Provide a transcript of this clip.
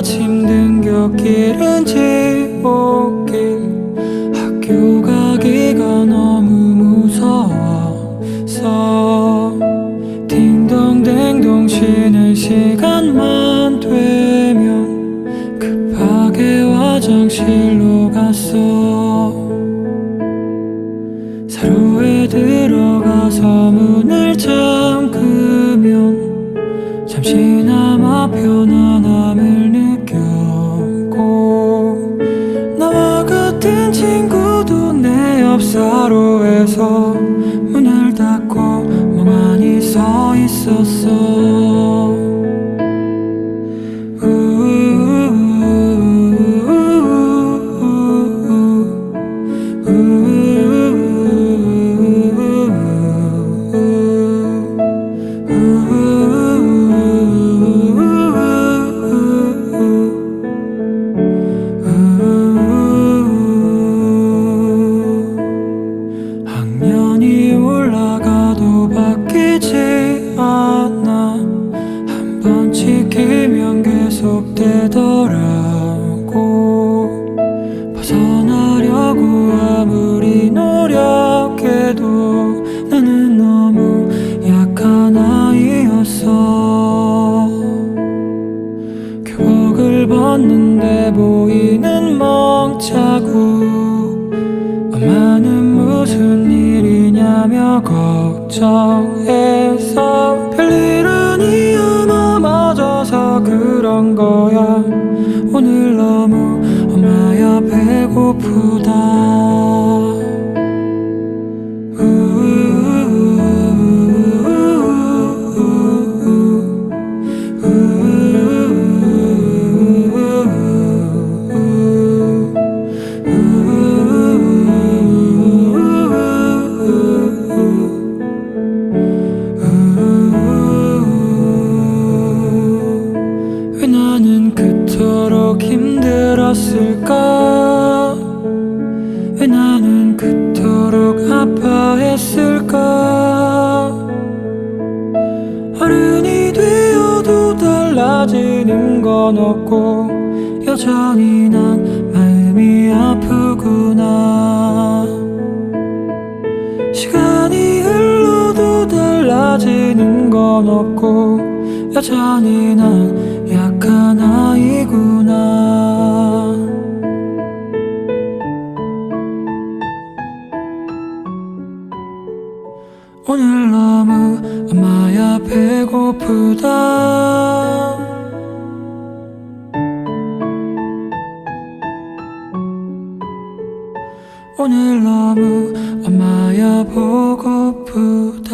온갖 힘든 곁길은 지옥길. 학교 가기가 너무 무서워서 딩동댕동 쉬는 시간만 되면 급하게 화장실로 갔어. 사로에 들어가서 문을 잠그면 잠시나마 편안 사로에서 문을 닫고 멍하니 서 있었어 지키면 계속되더라고. 벗어나려고 아무리 노력해도 나는 너무 약한 아이였어. 교복을 벗는데 보이는 멍자국 엄마는 무슨 일이냐며 걱정해 오늘 너무 엄마야 배고프다 그토록 힘들었을까? 왜 나는 그토록 아파했을까? 어른이 되어도 달라지는 건 없고 여전히 난 마음이 아프구나. 시간이 흘러도 달라지는 건 없고 여전히 난 약한 아이구나. 오늘 너무 엄마야 배고프다. 오늘 너무 엄마야 보고프다.